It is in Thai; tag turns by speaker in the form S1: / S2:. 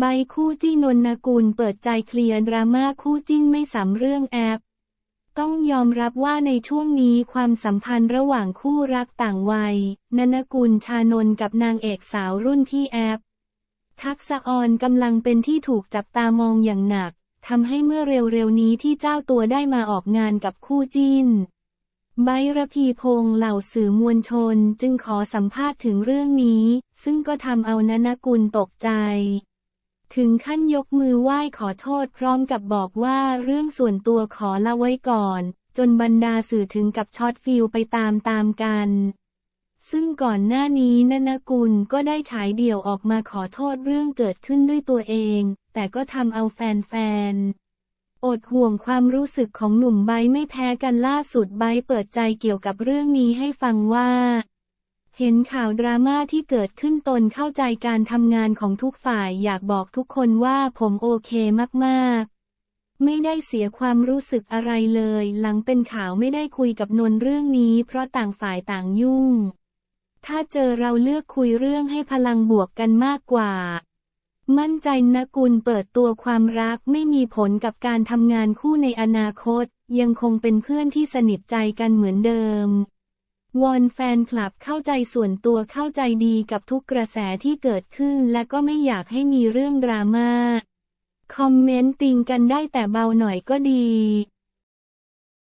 S1: ใบคู่จิ้นนนกุลเปิดใจเคลียร์ดราม่าคู่จิ้นไม่สำเรื่องแอป ต้องยอมรับว่าในช่วงนี้ความสัมพันธ์ระหว่างคู่รักต่างวัยนนกุลชานนท์กับนางเอกสาวรุ่นพี่แอป ทักษะออนกำลังเป็นที่ถูกจับตามองอย่างหนักทำให้เมื่อเร็วๆนี้ที่เจ้าตัวได้มาออกงานกับคู่จิ้นไบร์ทระพีพงษ์เหล่าสื่อมวลชนจึงขอสัมภาษณ์ถึงเรื่องนี้ ซึ่งก็ทำเอานนกุลตกใจ ถึงขั้นยกมือไหว้ขอโทษพร้อมกับบอกว่าเรื่องส่วนตัวขอละไว้ก่อน จนบรรดาสื่อถึงกับช็อตฟิลไปตามตามๆกัน ซึ่งก่อนหน้านี้นนกุลก็ได้ฉายเดี่ยวออกมาขอโทษเรื่องเกิดขึ้นด้วยตัวเอง แต่ก็ทำเอาแฟนๆ อดห่วงความรู้สึกของหนุ่มไบไม่แพ้กันล่าสุดไบเปิดใจเกี่ยวกับเรื่องนี้ให้ฟังว่า เห็นข่าวดราม่าที่เกิดขึ้นตนเข้าใจการทำงานของทุกฝ่ายอยากบอกทุกคนว่าผมโอเคมากๆ ไม่ได้เสียความรู้สึกอะไรเลย หลังเป็นข่าวไม่ได้คุยกับนนเรื่องนี้ เพราะต่างฝ่ายต่างยุ่ง ถ้าเจอเราเลือกคุยเรื่องให้พลังบวกกันมากกว่า มั่นใจนะกุลเปิดตัวความรักไม่มีผลกับการทำงานคู่ในอนาคต ยังคงเป็นเพื่อนที่สนิทใจกันเหมือนเดิม วอนแฟนคลับเข้าใจส่วนตัวเข้าใจดีกับทุกกระแสที่เกิดขึ้นและก็ไม่อยากให้มีเรื่องดราม่า คอมเมนต์ติงกันได้แต่เบาหน่อยก็ดี